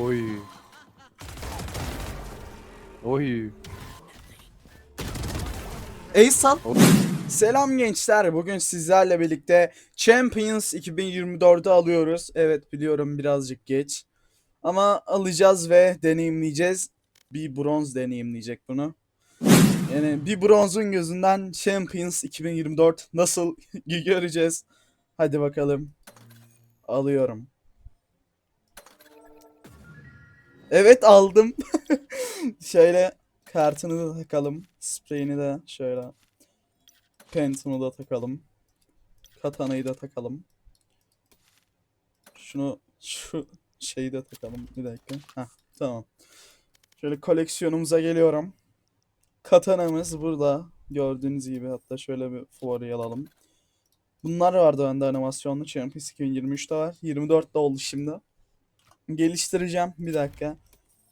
Oy. Oy. Eysal. Selam gençler. Bugün sizlerle birlikte Champions 2024'ü alıyoruz. Evet biliyorum birazcık geç. Ama alacağız ve deneyimleyeceğiz. Bir bronz deneyimleyecek bunu. Yani bir bronzun gözünden Champions 2024 nasıl göreceğiz. Hadi bakalım. Alıyorum. Evet aldım. Şöyle kartını da takalım. Spreyini de şöyle. Phantom'u da takalım. Katana'yı da takalım. Şunu şu şeyi de takalım. Bir dakika. Heh, tamam. Şöyle koleksiyonumuza geliyorum. Katana'mız burada. Gördüğünüz gibi hatta şöyle bir fuarı alalım. Bunlar vardı bende animasyonlu. Champions 2023'te var. 24'te oldu şimdi. Geliştireceğim. Bir dakika.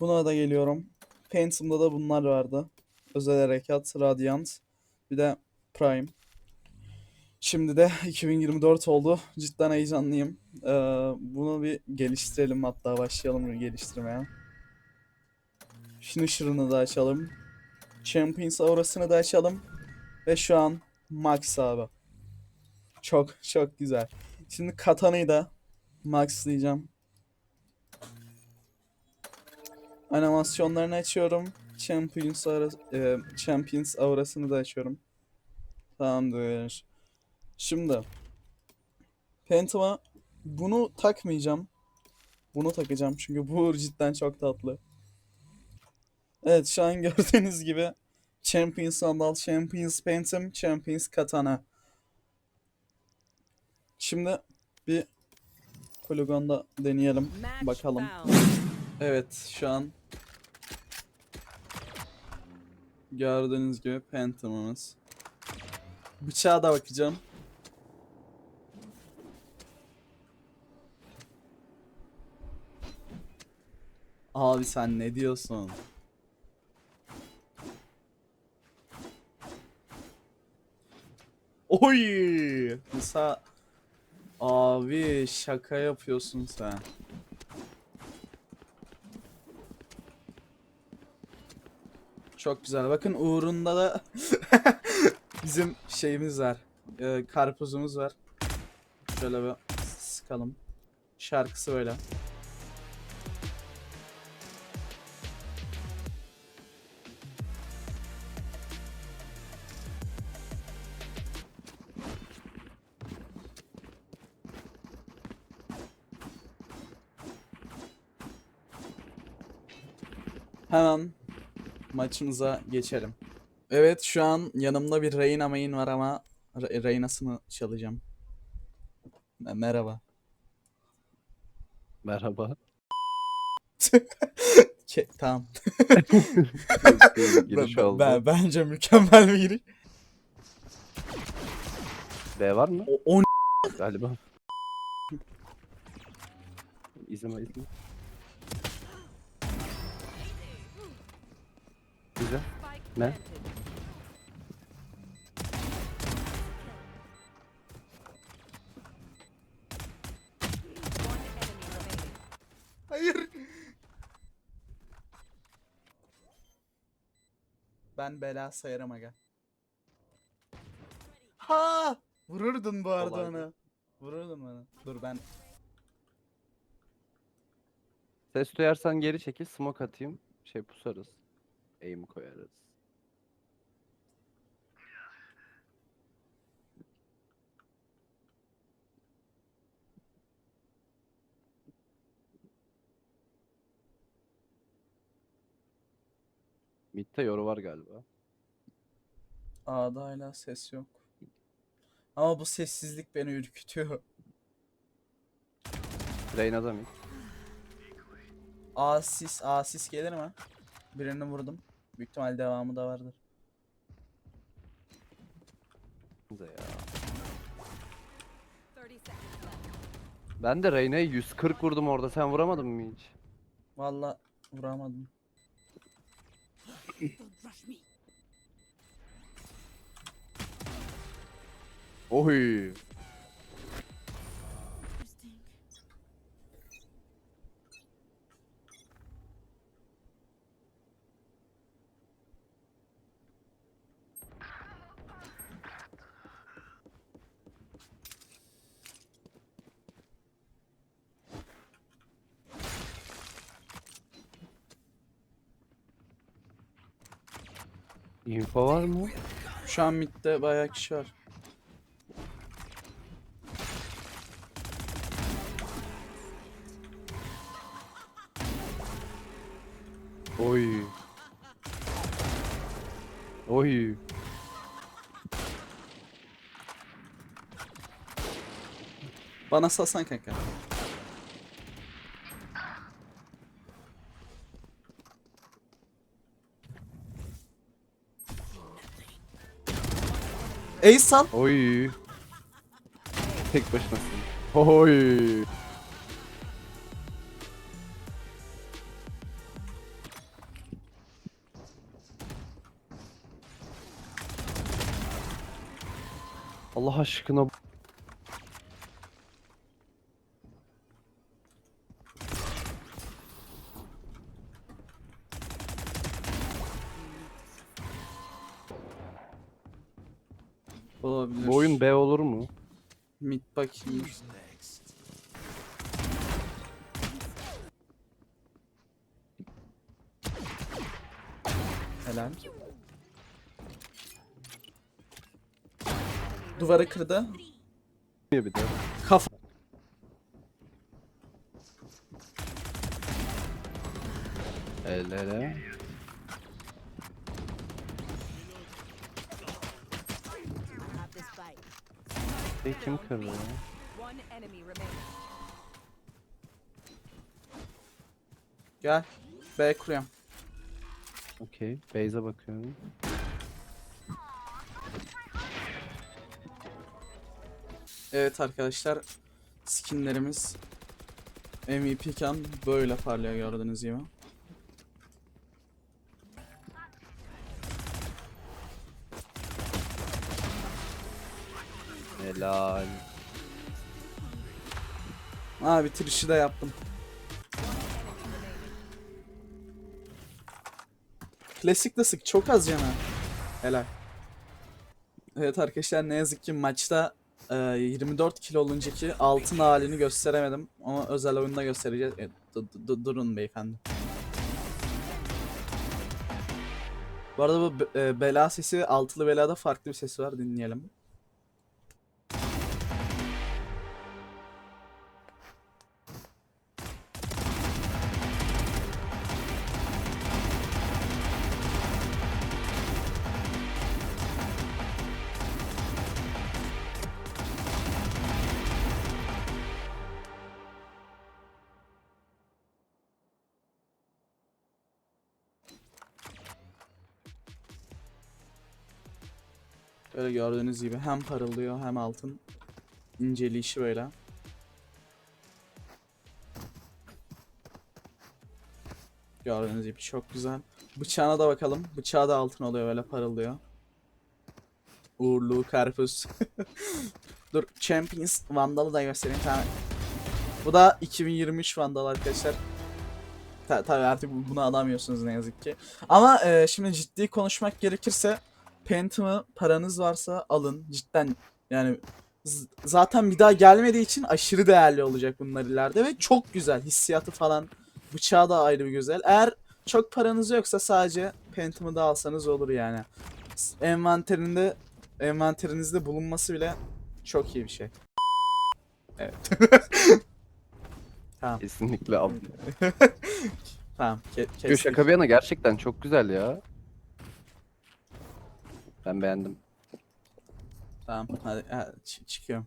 Buna da geliyorum. Phantom'da da bunlar vardı. Özel harekat, Radiant. Bir de Prime. Şimdi de 2024 oldu. Cidden heyecanlıyım. Ee, bunu bir geliştirelim hatta başlayalım geliştirmeye. Finisher'ını da açalım. Champions aurasını da açalım. Ve şu an Max abi. Çok çok güzel. Şimdi Katana'yı da maxlayacağım. Animasyonlarını açıyorum. Champions, aura, e, Champions aurasını da açıyorum. Tamamdır. Şimdi Phantom'a bunu takmayacağım. Bunu takacağım çünkü bu cidden çok tatlı. Evet şu an gördüğünüz gibi Champions Sandal, Champions Phantom, Champions Katana. Şimdi bir poligonda deneyelim. Bakalım. Evet şu an gördüğünüz gibi Phantom'ımız. Bıçağa da bakacağım. Abi sen ne diyorsun? Oy! Mesela abi şaka yapıyorsun sen. Çok güzel. Bakın Uğur'unda da bizim şeyimiz var. Ee, karpuzumuz var. Şöyle bir sıkalım. Şarkısı böyle. Hemen maçımıza geçelim. Evet şu an yanımda bir Reyna main var ama Re- Reyna'sını çalacağım. Me- Merhaba. Merhaba. Ke- tamam. Giriş Ben- oldu. ben- bence mükemmel bir giriş. B var mı? O, o Galiba. İzleme izleme. Güzel. Ne? Hayır. Ben bela sayarım aga. Ha! Vururdun bu arada Kolaydı. onu. Vururdun bana. Dur ben Ses duyarsan geri çekil, smoke atayım. Şey pusarız. Aim koyarız. Mid'de yoru var galiba. A'da hala ses yok. Ama bu sessizlik beni ürkütüyor. Reyna'da mid. Asis, Asis gelir mi? Birini vurdum. Büyük ihtimal devamı da vardır. Ya. Ben de Reyna'ya 140 vurdum orada. Sen vuramadın mı hiç? Valla vuramadım. Oy. Info var mı? Şu an midde bayağı kişi var. Oy. Oy. Bana salsan kanka. Ey sal. Oy. Tek başınasın. Oy. Allah aşkına B olur mu? Mid bakayım. Helal. Duvarı kırdı. Bir de. Kafa. Ellere. Have Şey kim kırdı ya? Gel. B kuruyorum. Okey. Beyza bakıyorum. Evet arkadaşlar. Skinlerimiz MVP iken böyle parlıyor gördüğünüz gibi. Helal. Aa bitirişi de yaptım. Klasik de sık çok az yana. Helal. Evet arkadaşlar ne yazık ki maçta e, 24 kilo oluncaki altın halini gösteremedim. Ama özel oyunda göstereceğiz. E, du- du- durun beyefendi. Bu arada bu e, bela sesi altılı belada farklı bir sesi var dinleyelim. Böyle gördüğünüz gibi hem parıldıyor hem altın inceleyişi böyle. Gördüğünüz gibi çok güzel. Bıçağına da bakalım. Bıçağı da altın oluyor böyle parıldıyor. Uğurlu karpuz. Dur Champions Vandal'ı da göstereyim. Tamam. Bu da 2023 Vandal arkadaşlar. Ta tabii artık bu- bunu alamıyorsunuz ne yazık ki. Ama e, şimdi ciddi konuşmak gerekirse Phantom'ı paranız varsa alın. Cidden yani zaten bir daha gelmediği için aşırı değerli olacak bunlar ileride ve çok güzel hissiyatı falan. Bıçağı da ayrı bir güzel. Eğer çok paranız yoksa sadece Phantom'ı da alsanız olur yani. Envanterinde envanterinizde bulunması bile çok iyi bir şey. Evet. tamam. Kesinlikle abi. Tamam. Ke kestik. şaka bir yana gerçekten çok güzel ya. Ben beğendim. Tamam. Hadi, hadi çı- çıkıyorum.